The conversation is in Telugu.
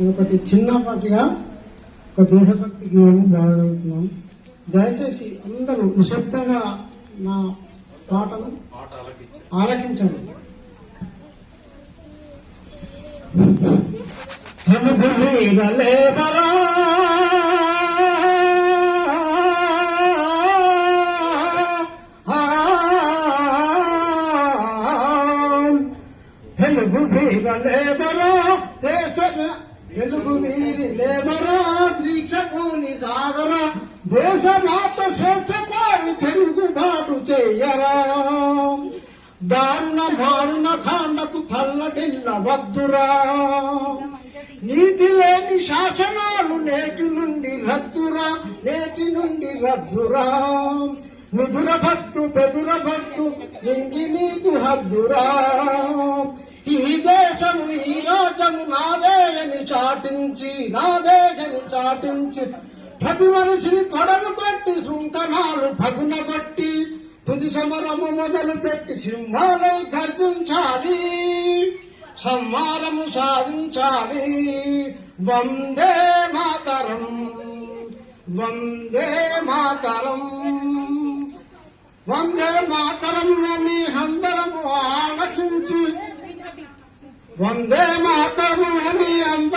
ఒకటి చిన్నపాటిగా ఒక దేశభక్తి గేయం బాగుతున్నాం దయచేసి అందరూ నిశ్శబ్దంగా నా పాటను ఆలకించండి తెలుగు వీరలేవరా తెలుగు వీరలేవరా దేశ తెలుగు వీరి లేవరా దీక్షకుని సాగరా దేశ మాత స్వేచ్ఛ పారి తెలుగు బాటు చెయ్యరా దారుణ మారుణ ఖాండకు తల్లడిల్ల వద్దురా. నీతి లేని శాసనాలు నేటి నుండి రద్దురా నేటి నుండి రద్దురా. నిధుర భక్తు బెదుర భక్తు నింగి నీకు హద్దురా. ఈ దేశము ఈ రాజ్యము నాదే చాటించి నాదేశని చాటించి ప్రతి మనిషిని తొడలు కొట్టి సుంకణాలు పగున కొట్టి తుది సమరము మొదలు పెట్టి సింహాలై గర్జించాలి. సంహారము సాధించాలి. వందే మాతరం వందే మాతరం వందే మాతరం అని అందరము ఆలకించి వందే మాతరం అని అందరూ